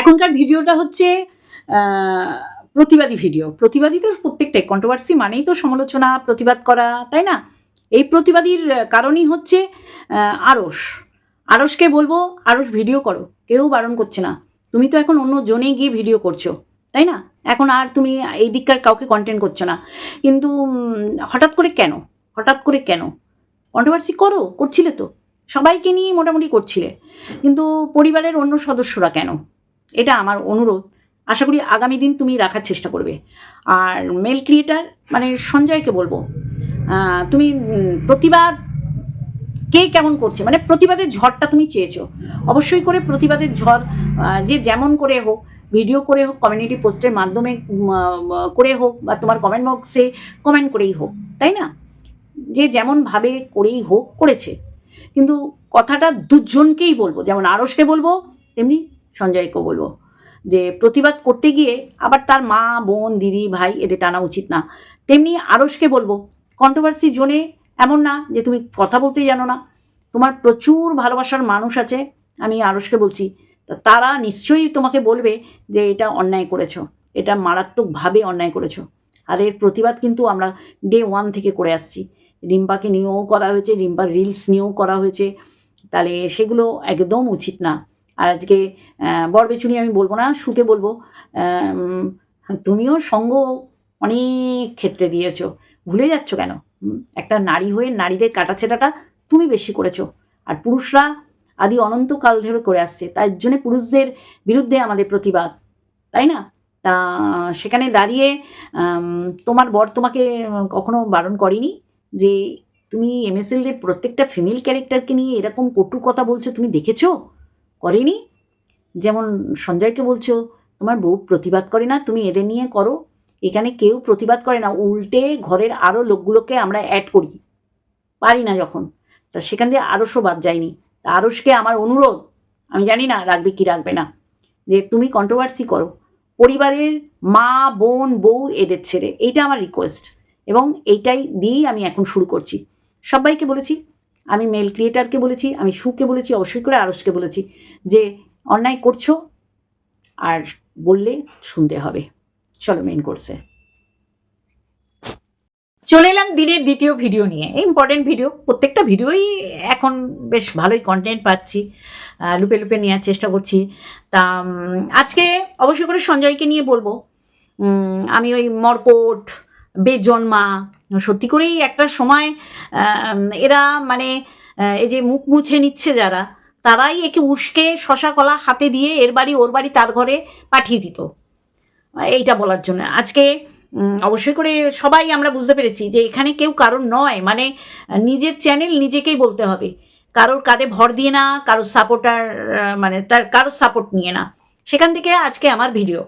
এখনকার ভিডিওটা হচ্ছে প্রতিবাদী ভিডিও। প্রতিবাদী তো প্রত্যেকটাই কন্ট্রোভার্সি মানেই তো সমালোচনা, প্রতিবাদ করা, তাই না? এই প্রতিবাদীর কারণই হচ্ছে আড়স আড়সকে বলব আড়স ভিডিও করো, কেউ বারণ করছে না। তুমি তো এখন অন্য জনে গিয়ে ভিডিও করছ, তাই না? এখন আর তুমি এই দিককার কাউকে কন্টেন্ট করছ না। কিন্তু হঠাৎ করে কেন? হঠাৎ করে কেন? কন্ট্রোভার্সি করো, করছিলে তো। সবাইকে নিয়ে মোটামুটি করছিলে। কিন্তু পরিবারের অন্য সদস্যরা কেন? এটা আমার অনুরোধ। আশা করি আগামী দিন তুমি রাখার চেষ্টা করবে। আর মেল ক্রিয়েটার মানে সঞ্জয়কে বলব তুমি প্রতিবাদ কে কেমন করছে? মানে প্রতিবাদের ঝড়টা তুমি চেয়েছো। অবশ্যই করে প্রতিবাদের ঝড় যে যেমন করে হোক ভিডিও করে হোক কমিউনিটি পোস্টের মাধ্যমে করে হোক বা তোমার কমেন্ট বক্সে কমেন্ট করেই হোক, তাই না? যে যেমনভাবে করেই হোক করেছে। কিন্তু কথাটা দুজনকেই বলব, যেমন আরসকে বলব, তেমনি সঞ্জয়কেও বলব। যে প্রতিবাদ করতে গিয়ে আবার তার মা, বোন, দিদি, ভাই এদের টানা উচিত না। তেমনি আরসকে বলব কন্ট্রোভার্সি জোনে এমন না যে তুমি কথা বলতেই জানো না। তোমার প্রচুর ভালোবাসার মানুষ আছে, আমি আরসকে বলছি। তারা নিশ্চয়ই তোমাকে বলবে যে এটা অন্যায় করেছ, এটা মারাত্মকভাবে অন্যায় করেছ। আর এর প্রতিবাদ কিন্তু আমরা ডে ওয়ান থেকে করে আসছি। রিম্পাকে নিয়েও করা হয়েছে, রিম্পার রিলস নিয়েও করা হয়েছে। তাহলে সেগুলো একদম উচিত না। আর আজকে আহ, বরবেচুনি আমি বলব না সুকে বলব। তুমিও সঙ্গ অনেক ক্ষেত্রে দিয়েছ। ভুলে যাচ্ছ কেন? একটা নারী হয়ে নারীদের কাটাছেটাটা তুমি বেশি করেছ। আর পুরুষরা আদি অনন্তকাল ধরে করে আসছে তার জন্য পুরুষদের বিরুদ্ধে আমাদের প্রতিবাদ তাই না? তা সেখানে দাঁড়িয়ে তোমার বর তোমাকে কখনো বারণ করেনি যে তুমি এমএসএলের প্রত্যেকটা ফিমেল ক্যারেক্টারকে নিয়ে এরকম কটু কথা বলছো তুমি দেখেছ? করেনি? যেমন সঞ্জয়কে বলছো, তোমার বউ প্রতিবাদ করে না, তুমি এদের নিয়ে করো। এখানে কেউ প্রতিবাদ করে না। উল্টে ঘরের আরও লোকগুলোকে আমরা অ্যাড করি। পারি না যখন। তা সেখান দিয়ে আরসও বাদ যায়নি। তা আরসকে আমার অনুরোধ, আমি জানি না রাখবে কি রাখবে না, যে তুমি কন্ট্রোভার্সি করো। পরিবারের মা, বোন, বউ এদের ছেড়ে। এইটা আমার রিকোয়েস্ট এবং এইটাই দিয়েই আমি এখন শুরু করছি। সবাইকে বলেছি আমি মেল ক্রিয়েটারকে বলেছি, আমি সুকে বলেছি, অবশ্যই করে আরসকে বলেছি যে অন্যায় করছ আর বললে শুনতে হবে। চলো মেন কোর্সে চলে এলাম দিনের দ্বিতীয় ভিডিও নিয়ে। ইম্পর্টেন্ট ভিডিও প্রত্যেকটা ভিডিওই এখন বেশ ভালোই কন্টেন্ট পাচ্ছি লুপে লুপে নেওয়ার চেষ্টা করছি। তা আজকে অবশ্যই করে সঞ্জয়কে নিয়ে বলব। আমি ওই মরকট বেজন্মা। সত্যি করেই একটা সময় এরা মানে এই যে মুখ মুছে নিচ্ছে যারা, তারাই একে উস্কে শশা কলা হাতে দিয়ে এর বাড়ি ওর বাড়ি তার ঘরে পাঠিয়ে দিত। এইটা বলার জন্য। আজকে অবশ্যই করে সবাই আমরা বুঝতে পেরেছি যে এখানে কেউ কারোর নয় মানে নিজের চ্যানেল নিজেকেই বলতে হবে। কারোর কাঁধে ভর দিয়ে না, কারোর সাপোর্টার মানে তার, কারোর সাপোর্ট নিয়ে না। সেখান থেকে আজকে আমার ভিডিও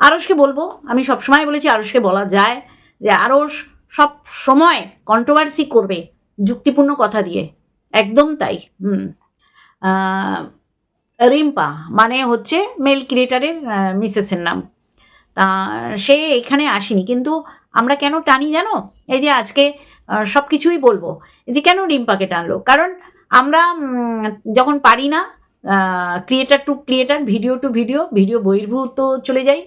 আরসকে বলব, আমি সবসময় বলেছি আরসকে বলা যায়। যে আরস সব সময় কন্ট্রোভার্সি করবে যুক্তিপূর্ণ কথা দিয়ে। একদম তাই, হুম। রিম্পা মানে হচ্ছে মেল ক্রিয়েটারের মিসেসের নাম। তা, সে এখানে আসেনি, কিন্তু আমরা কেন টানি জানো? এই যে আজকে সব কিছুই বলব। যে কেন রিম্পাকে টানলো? কারণ আমরা যখন পারি না creator to creator video to video video বহির্ভূত চলে যাই।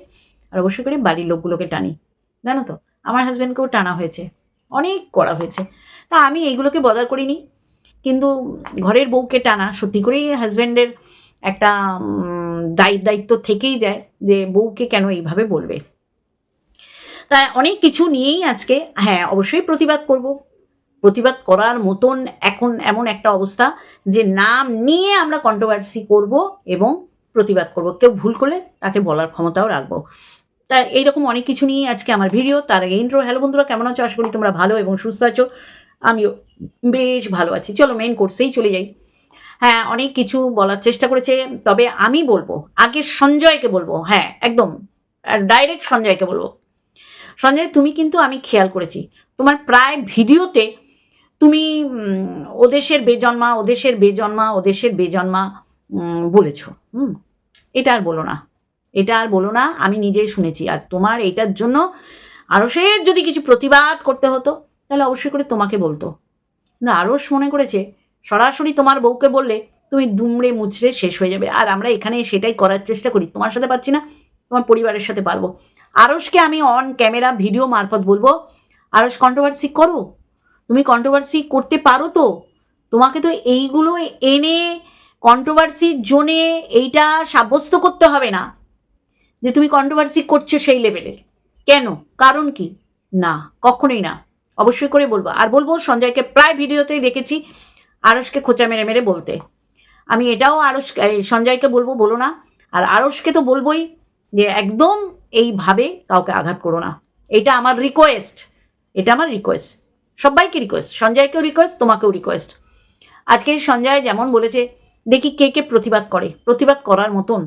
আর অবশ্যই করে বাড়ির লোকগুলোকে টানি, জানো তো? আমার হাজব্যান্ডকেও টানা হয়েছে, অনেক করা হয়েছে। তা আমি এইগুলোকে বদার করিনি, কিন্তু ঘরের বউকে টানা, সত্যি করেই হাজব্যান্ডের একটা দায়িত্ব দায়িত্ব থেকেই যায় যে বউকে কেন এইভাবে বলবে। তা অনেক কিছু নিয়েই আজকে হ্যাঁ অবশ্যই প্রতিবাদ করব। প্রতিবাদ করার মতন এখন এমন একটা অবস্থা যে নাম নিয়ে আমরা কন্ট্রোভার্সি করব এবং প্রতিবাদ করব। কেউ ভুল করলে তাকে বলার ক্ষমতাও রাখব। তা এইরকম অনেক কিছু নিয়ে আজকে আমার ভিডিও তার আগে ইন্ট্রো হ্যালো বন্ধুরা, কেমন আছো? আশা করি তোমরা ভালো এবং সুস্থ আছো। আমিও বেশ ভালো আছি। চলো মেন কোর্সেই চলে যাই। হ্যাঁ অনেক কিছু বলার চেষ্টা করেছে। তবে আমি বলব, আগে সঞ্জয়কে বলব। হ্যাঁ একদম। ডাইরেক্ট সঞ্জয়কে বলব। সঞ্জয়, তুমি কিন্তু আমি খেয়াল করেছি, তোমার প্রায় ভিডিওতে তুমি ওদেশের বেজন্মা ওদেশের বেজন্মা ওদেশের বেজন্মা বলেছ। হুম, এটা আর বলো না। এটা আর বলো না, আমি নিজেই শুনেছি। আর তোমার এটার জন্য আরসের যদি কিছু প্রতিবাদ করতে হতো, তাহলে অবশ্যই করে তোমাকে বলতো। না আরস মনে করেছে, সরাসরি তোমার বউকে বললে তুমি দুমড়ে মুচড়ে শেষ হয়ে যাবে। আর আমরা এখানে সেটাই করার চেষ্টা করি। তোমার সাথে পারছি না, তোমার পরিবারের সাথে পারব। আরসকে আমি অন ক্যামেরা ভিডিও মারফত বলব আরস কন্ট্রোভার্সি করো। তুমি কন্ট্রোভার্সি করতে পারো তো? তোমাকে তো এইগুলো এনে কন্ট্রোভার্সির জোনে এইটা সাব্যস্ত করতে হবে না। যে তুমি কন্ট্রোভার্সি করছ সেই লেভেলের কেন? কারণ কি? না, কখনোই না। অবশ্যই করে বলব। আর বলব, সঞ্জয়কে প্রায় ভিডিওতেই দেখেছি আরসকে খোঁচা মেরে মেরে বলতে। আমি এটাও আরস সঞ্জয়কে বলব, বলো না। আর আরসকে তো বলবোই যে একদম এইভাবে কাউকে আঘাত করো না। এটা আমার রিকোয়েস্ট এটা আমার রিকোয়েস্ট সবাইকে রিকোয়েস্ট সঞ্জয়কেও রিকোয়েস্ট তোমাকেও রিকোয়েস্ট আজকে সঞ্জয় যেমন বলেছে, দেখি কে কে প্রতিবাদ করে। প্রতিবাদ করার মতন।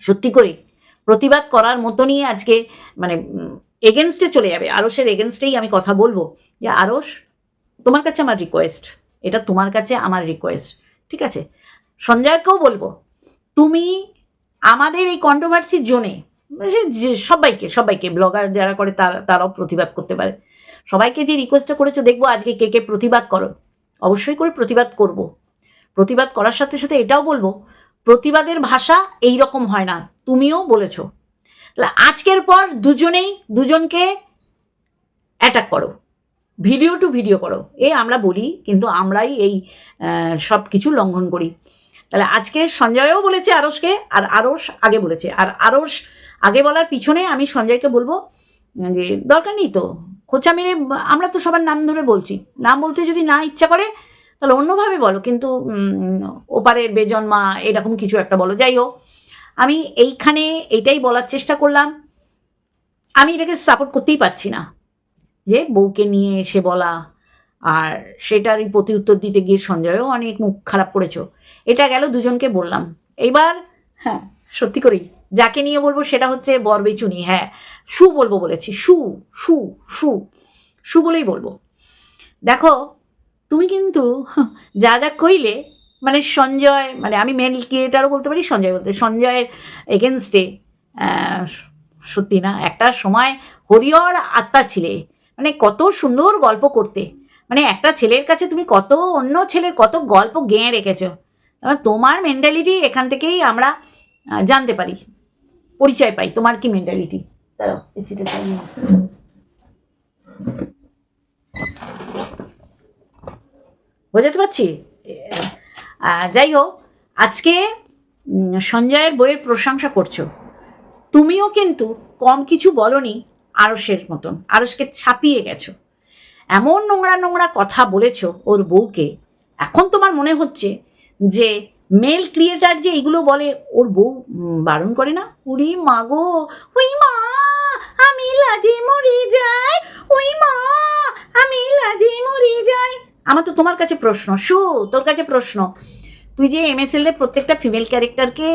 সত্যি করে প্রতিবাদ করার মতো নিয়ে আজকে মানে এগেনস্টে চলে যাবে। আরসের এগেনস্টেই আমি কথা বলব। যে আরস তোমার কাছে আমার রিকোয়েস্ট এটা তোমার কাছে আমার রিকোয়েস্ট ঠিক আছে? সঞ্জয়কেও বলব, তুমি আমাদের এই কন্ট্রোভার্সির জোনে যে সবাইকে সবাইকে ব্লগার যারা করে তারা, তারাও প্রতিবাদ করতে পারে। সবাইকে যে রিকোয়েস্টটা করেছ, দেখব আজকে কে কে প্রতিবাদ করো। অবশ্যই করে প্রতিবাদ করব। প্রতিবাদ করার সাথে সাথে এটাও বলব প্রতিবাদের ভাষা এই রকম হয় না। তুমিও বলেছ। আজকের পর দুজনেই, দুজনকে অ্যাটাক করো। ভিডিও টু ভিডিও করো। এ আমরা বলি, কিন্তু আমরাই এই সব কিছু লঙ্ঘন করি। তাহলে আজকে সঞ্জয়ও বলেছে আরসকে আর আরস আগে বলেছে। আর আরস আগে বলার পিছনে আমি সঞ্জয়কে বলব, যে দরকার নেই তো। খোঁচা মেরে আমরা তো সবার নাম ধরে বলছি। নাম বলতে যদি না ইচ্ছা করে তাহলে অন্যভাবে বলো, কিন্তু ওপারের বেজন্মা এরকম কিছু একটা বলো। যাই হোক, আমি এইখানে এটাই বলার চেষ্টা করলাম। আমি এটাকে সাপোর্ট করতেই পারছি না যে বউকে নিয়ে এসে বলা, আর সেটারই প্রতি উত্তর দিতে গিয়ে সঞ্জয়ও অনেক মুখ খারাপ করেছ। এটা গেল দুজনকে বললাম। এইবার হ্যাঁ সত্যি করেই, যাকে নিয়ে বলব সেটা হচ্ছে বরবেচুনি। হ্যাঁ সু বলব বলেছি, সু সু সু সু বলেই বলব। দেখো তুমি কিন্তু যা যা কইলে মানে সঞ্জয় মানে আমি মেন ক্রিয়েটারও বলতে পারি, সঞ্জয় বলতে, সঞ্জয়ের এগেনস্টে সত্যি না, একটা সময় হরিহর আত্মা ছিলে মানে কত সুন্দর গল্প করতে মানে একটা ছেলের কাছে তুমি কত অন্য ছেলের কত গল্প গেঁয়ে রেখেছো তোমার মেন্টালিটি এখান থেকেই আমরা জানতে পারি, পরিচয় পাই, তোমার কি মেন্টালিটি দাঁড়াও এসিটা চালিয়ে নাও। বোঝাতে পারছি? যাই হোক, আজকে সঞ্জয়ের বইয়ের প্রশংসা করছ। তুমিও কিন্তু কম কিছু বলনি আরসের মতন আরসকে ছাপিয়ে গেছো। এমন নোংরা নোংরা কথা বলেছ ওর বউকে। এখন তোমার মনে হচ্ছে যে মেল ক্রিয়েটার যে এগুলো বলে, ওর বউ বারণ করে না? উড়ি মাগো ওই মা, আমি লাজে মরে যাই ওই মা, আমি লাজে মরে যাই আমার তো তোমার কাছে প্রশ্ন, শু, তোর কাছে প্রশ্ন। তুই যে এমএসএল এর প্রত্যেকটা ফিমেল ক্যারেক্টারকে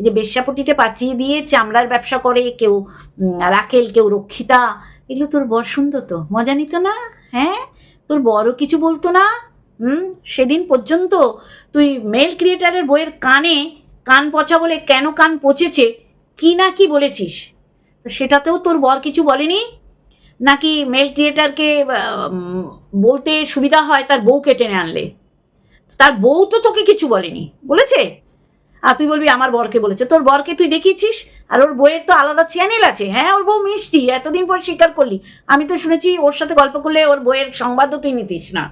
যে বেশ্যাপটিতে পাঠিয়ে দিয়ে চামড়ার ব্যবসা করে, কেউ রাখেল, কেউ রক্ষিতা, এগুলো তোর বর শুনতো তো, মজা নিত না? হ্যাঁ? তোর বড় কিছু বলতো না? হুম? সেদিন পর্যন্ত তুই মেল ক্রিয়েটারের বইয়ের কানে কান পচা বলে কেন কান পচেছে? কি না কি বলেছিস? সেটাতেও তোর বর কিছু বলেনি? নাকি মেল ক্রিয়েটারকে বলতে সুবিধা হয় তার বউকে টেনে আনলে? তার বউ তো তোকে কিছু বলেনি, বলেছে? আর তুই বলবি, আমার বরকে বলেছে। তোর বরকে তুই দেখিয়েছিস? আর ওর বইয়ের তো আলাদা চ্যানেল আছে। হ্যাঁ ওর বউ মিষ্টি, এতদিন পর স্বীকার করলি। আমি তো শুনেছি, ওর সাথে গল্প করলে ওর বইয়ের সংবাদও তুই নিতিস না।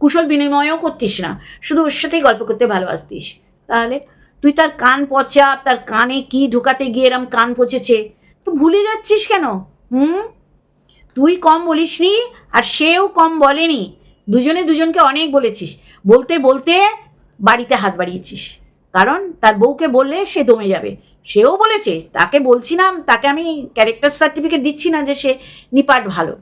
কুশল বিনিময়ও করতিস না। শুধু ওর সাথেই গল্প করতে ভালোবাসতিস। তাহলে তুই তার কান পচা তার কানে কি ঢুকাতে গিয়ে এরম কান পচেছে? তো ভুলে যাচ্ছিস কেন? হুম? তুই কম বলিসনি আর সেও কম বলেনি। দুজনে দুজনকে অনেক বলেছিস। বলতে বলতে বাড়িতে হাত বাড়িয়েছিস। কারণ তার বউকে বললে সে দমে যাবে। সেও বলেছে, তাকে বলছি না তাকে আমি ক্যারেক্টার সার্টিফিকেট দিচ্ছি না যে সে নিপাট ভালো।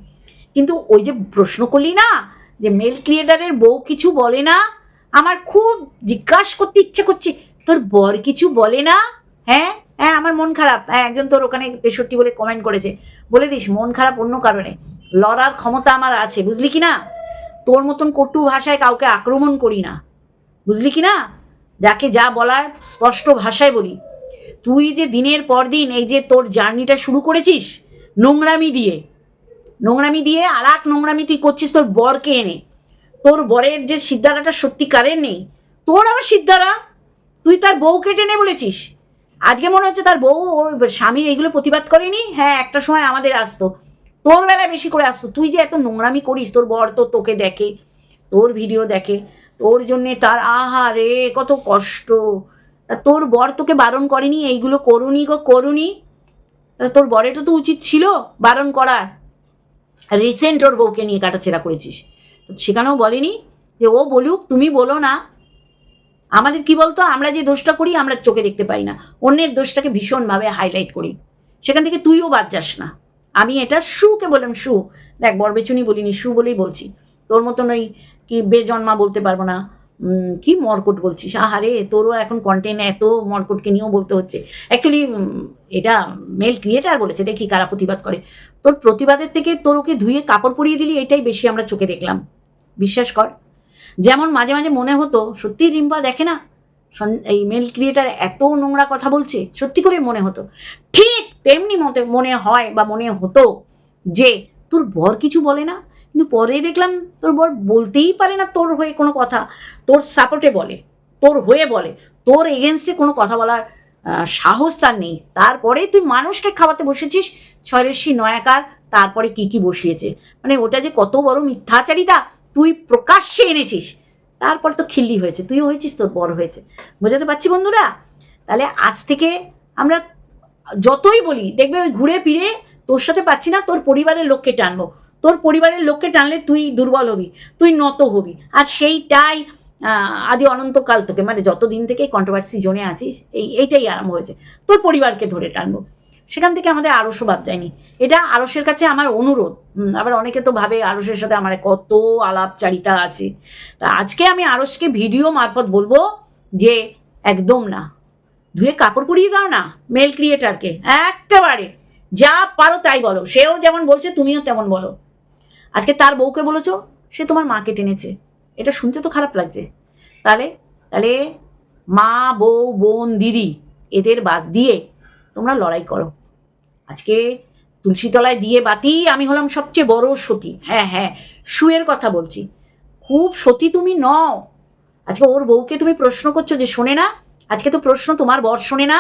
কিন্তু ওই যে প্রশ্ন করলি না যে মেল ক্রিয়েটারের বউ কিছু বলে না? আমার খুব জিজ্ঞাসা করতে ইচ্ছে করছে, তোর বর কিছু বলে না? হ্যাঁ? হ্যাঁ আমার মন খারাপ। হ্যাঁ একজন তোর ওখানে তেষট্টি বলে কমেন্ট করেছে। বলে দিস, মন খারাপ অন্য কারণে। লড়ার ক্ষমতা আমার আছে, বুঝলি কি না? তোর মতন কটু ভাষায় কাউকে আক্রমণ করি না। বুঝলি কি না? যাকে যা বলার স্পষ্ট ভাষায় বলি। তুই যে দিনের পর দিন এই যে তোর জার্নিটা শুরু করেছিস, নোংরামি দিয়ে নোংরামি দিয়ে আর এক নোংরামি তুই করছিস তোর বরকে এনে। তোর বরের যে সিদ্ধারাটা সত্যিকারের নেই, তোর আবার সিদ্ধারা? তুই তার বউকে টেনে বলেছিস? আজকে মনে হচ্ছে তার বউ স্বামীর এইগুলো প্রতিবাদ করেনি? হ্যাঁ একটা সময় আমাদের আসতো। তোর বেলায় বেশি করে আসতো? তুই যে এত নোংরামি করিস, তোর বর তো তোকে দেখে, তোর ভিডিও দেখে, তোর জন্যে তার আহা রে কত কষ্ট। তা তোর বর তোকে বারণ করেনি? এইগুলো করুনি গো, করুনি। তা তোর বরেরও তো উচিত ছিল বারণ করার। রিসেন্ট ওর বউকে নিয়ে কাটাছেড়া করেছিস। তো সেখানেও বলেনি যে, ও বলুক, তুমি বলো না আমাদের কি বলতো? আমরা যে দোষটা করি, আমরা চোখে দেখতে পাই না। অন্যের দোষটাকে ভীষণভাবে হাইলাইট করি। সেখান থেকে তুইও বাদ যাস না। আমি এটা সুকে বললাম, সু। দেখ, বরবেচুনি বলিনি, সু বলেই বলছি। তোর মতন ওই কি বেজন্মা বলতে পারব না। কি মর্কট বলছিস? আহারে, তোরও এখন কন্টেন্ট এত মর্কটকে নিয়েও বলতে হচ্ছে। অ্যাকচুয়ালি এটা মেল ক্রিয়েটার বলেছে, দেখি কারা প্রতিবাদ করে। তোর প্রতিবাদের থেকে তোর ওকে ধুয়ে কাপড় পরিয়ে দিলি, এটাই বেশি আমরা চোখে দেখলাম। বিশ্বাস কর। যেমন মাঝে মাঝে মনে হতো, সত্যি রিম্পা দেখে না? এই মেল ক্রিয়েটার এত নোংরা কথা বলছে, সত্যি করে মনে হতো। ঠিক তেমনি মতে মনে হয় বা মনে হতো যে, তোর বর কিছু বলে না? কিন্তু পরে দেখলাম তোর বর বলতেই পারে না তোর হয়ে কোনো কথা। তোর সাপোর্টে বলে, তোর হয়ে বলে, তোর এগেনস্টে কোনো কথা বলার সাহস তার নেই। তারপরে তুই মানুষকে খাওয়াতে বসেছিস ছয়রেশি নয়াকার, তারপরে কি কি বসিয়েছে? মানে ওটা যে কত বড় মিথ্যাচারিতা! তুই প্রকাশ্যে এনেছিস। তারপর তো খিল্লি হয়েছে, তুইও হয়েছিস, তোর বড় হয়েছে। বোঝাতে পারছি বন্ধুরা? তাহলে আজ থেকে আমরা যতই বলি, দেখবে ওই ঘুরে ফিরে তোর সাথে পাচ্ছি না, তোর পরিবারের লোককে টানবো। তোর পরিবারের লোককে টানলে তুই দুর্বল হবি, তুই নত হবি। আর সেইটাই আদি অনন্তকাল থেকে মানে যতদিন থেকে কন্ট্রোভার্সি জোনে আছিস, এই, এইটাই আরম্ভ হয়েছে। তোর পরিবারকে ধরে টানবো। সেখান থেকে আমাদের আরসও ভাব যায়নি। এটা আরসের কাছে আমার অনুরোধ। আবার অনেকে তো ভাবে আরসের সাথে আমার কত আলাপচারিতা আছে। তা আজকে আমি আরসকে ভিডিও মারফত বলব যে একদম না। ধুয়ে কাপড় পরিয়ে দাও না মেল ক্রিয়েটারকে একেবারে যা পারো তাই বলো। সেও যেমন বলছে, তুমিও তেমন বলো। আজকে তার বউকে বলেছ, সে তোমার মাকে টেনেছে। এটা শুনতে তো খারাপ লাগছে। তাহলে তাহলে মা, বউ, বোন, দিদি, এদের বাদ দিয়ে তোমরা লড়াই করো। আজকে তুলসীতলায় দিয়ে বাতি, আমি হলাম সবচেয়ে বড় সতী। হ্যাঁ হ্যাঁ সুয়ের কথা বলছি। খুব সতী তুমি নও। আজকে ওর বউকে তুমি প্রশ্ন করছ যে, শোনে না, আজকে তো প্রশ্ন তোমার বর শোনে না।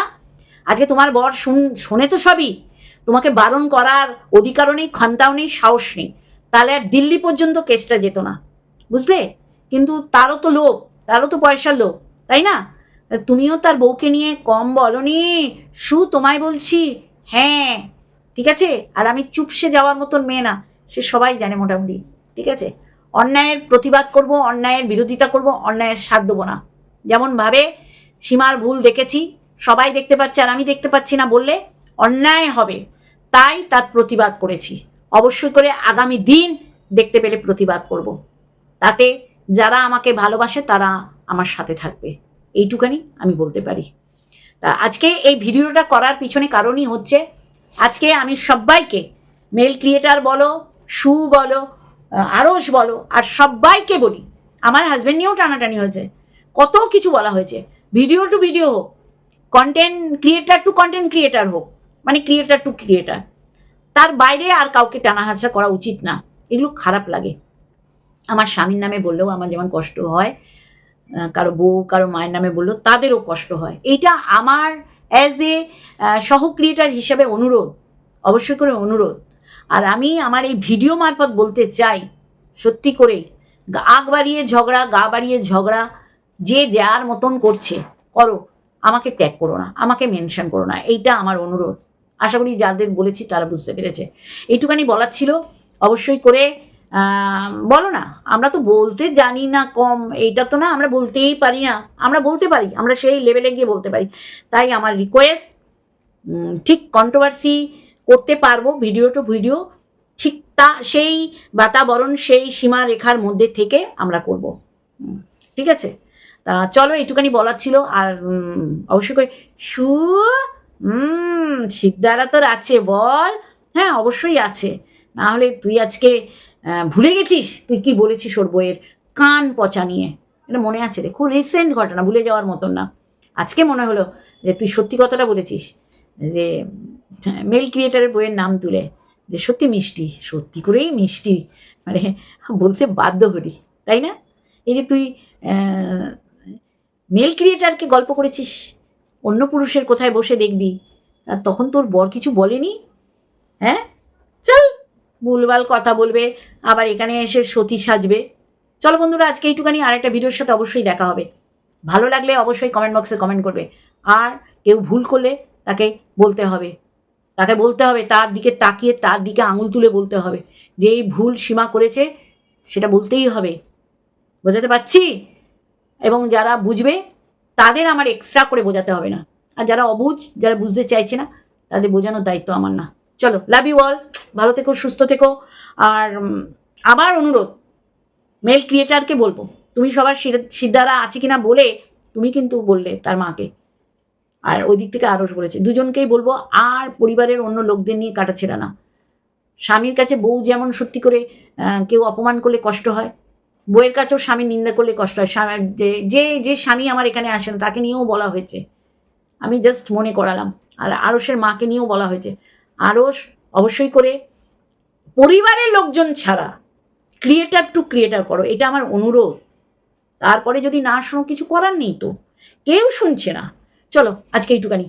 আজকে তোমার বর শুন, শোনে তো সবই। তোমাকে বারণ করার অধিকারও নেই, ক্ষমতাও নেই, সাহস নেই। তাহলে আর দিল্লি পর্যন্ত কেসটা যেত না। বুঝলে? কিন্তু তারও তো লোভ, তারও তো পয়সার লোভ, তাই না? তুমিও তার বউকে নিয়ে কম বলনি। সু, তোমায় বলছি হ্যাঁ ঠিক আছে? আর আমি চুপসে যাওয়ার মতন মেয়ে না, সে সবাই জানে মোটামুটি, ঠিক আছে? অন্যায়ের প্রতিবাদ করব, অন্যায়ের বিরোধিতা করব, অন্যায়ের সাথ দেবো না। যেমনভাবে সীমার ভুল দেখেছি, সবাই দেখতে পাচ্ছে আর আমি দেখতে পাচ্ছি না বললে অন্যায় হবে। তাই তার প্রতিবাদ করেছি। অবশ্যই করে আগামী দিন দেখতে পেলে প্রতিবাদ করব। তাতে যারা আমাকে ভালোবাসে তারা আমার সাথে থাকবে। এইটুখানি আমি বলতে পারি। তা আজকে এই ভিডিওটা করার পিছনে কারণই হচ্ছে, আজকে আমি সবাইকে মেল ক্রিয়েটার বলো, সু বলো আরস বলো, আর সবাইকে বলি, আমার হাজব্যান্ড নিয়েও টানাটানি হয়েছে, কত কিছু বলা হয়েছে ভিডিও টু ভিডিও হোক content creator to content creator হোক মানে ক্রিয়েটার টু ক্রিয়েটার তার বাইরে আর কাউকে টানাহাচা করা উচিত না, এগুলো খারাপ লাগে। আমার স্বামীর নামে বললেও আমার যেমন কষ্ট হয় কারও বউ, কারও মায়ের নামে বলল, তাদেরও কষ্ট হয়। এইটা আমার অ্যাজ এ সহ ক্রিয়েটার হিসেবে অনুরোধ, অবশ্যই করে অনুরোধ। আর আমি আমার এই ভিডিও মারফত বলতে চাই, সত্যি করেই গা- আগ বাড়িয়ে ঝগড়া, গা বাড়িয়ে ঝগড়া, যে যার মতন করছে, করো, আমাকে ট্যাগ করো না, আমাকে মেনশন করো না, এইটা আমার অনুরোধ। আশা করি যাদের বলেছি তারা বুঝতে পেরেছে। এইটুখানি বলার ছিল, অবশ্যই করে বলো না, আমরা তো বলতে জানি না কম, এইটা তো না আমরা বলতেই পারি না, আমরা বলতে পারি, আমরা সেই লেভেলে গিয়ে বলতে পারি। তাই আমার রিকোয়েস্ট ঠিক কন্ট্রোভার্সি করতে পারব ভিডিও টু ভিডিও ঠিক তা, সেই বাতাবরণ, সেই সীমা রেখার মধ্যে থেকে আমরা করব। ঠিক আছে? তা চলো, এইটুখানি বলার ছিল, আর অবশ্যই করে, সু সিদ্ধারা তোর আছে, বল। হ্যাঁ অবশ্যই আছে। না হলে তুই আজকে ভুলে গেছিস? তুই কি বলেছিস ওর বইয়ের? কান পচা নিয়ে। এটা মনে আছে রে, খুব রিসেন্ট ঘটনা, ভুলে যাওয়ার মতন না। আজকে মনে হলো যে তুই সত্যি কথাটা বলেছিস, যে মেল ক্রিয়েটারের বইয়ের নাম তুলে, যে সত্যি মিষ্টি, সত্যি করেই মিষ্টি। মানে বলতে বাধ্য হলি, তাই না? এই যে তুই মেল ক্রিয়েটারকে গল্প করেছিস, অন্য পুরুষের কোথায় বসে দেখবি, আর তখন তোর বর কিছু বলেনি? হ্যাঁ? চল! ভুলভাল কথা বলবে, আবার এখানে এসে সতী সাজবে। চলো বন্ধুরা, আজকে এইটুখানি। আর একটা ভিডিওর সাথে অবশ্যই দেখা হবে। ভালো লাগলে অবশ্যই কমেন্ট বক্সে কমেন্ট করবে। আর কেউ ভুল করলে তাকে বলতে হবে। তাকে বলতে হবে, তার দিকে তাকিয়ে, তার দিকে আঙুল তুলে বলতে হবে। যে এই ভুল সীমা করেছে, সেটা বলতেই হবে। বোঝাতে পারছি? এবং যারা বুঝবে, তাদের আমার এক্সট্রা করে বোঝাতে হবে না। আর যারা অবুঝ, যারা বুঝতে চাইছে না, তাদের বোঝানোর দায়িত্ব আমার না। চলো লাভ ইউ অল ভালো থেকো, সুস্থ থেকো। আর আবার অনুরোধ মেল ক্রিয়েটারকে বলব, তুমি সবার সিদ- সিদ্ধারা আছে কিনা বলে তুমি কিন্তু বললে তার মাকে। আর ওই দিক থেকে আরস বলেছে, দুজনকেই বলব, আর পরিবারের অন্য লোকদের নিয়ে কাটাছেড়া না। স্বামীর কাছে বউ যেমন সত্যি করে কেউ অপমান করলে কষ্ট হয় বইয়ের কাছেও স্বামীর নিন্দা করলে কষ্ট হয়। স্বামী- যে যে যে স্বামী আমার এখানে আসে না, তাকে নিয়েও বলা হয়েছে। আমি জাস্ট মনে করালাম। আর আরসের মাকে নিয়েও বলা হয়েছে। আরস অবশ্যই করে, পরিবারের লোকজন ছাড়া ক্রিয়েটার টু ক্রিয়েটার করো, এটা আমার অনুরোধ। তারপরে যদি না শোনো, কিছু করার নেই তো। কেউ শুনছে না। চলো, আজকে এইটুকানি।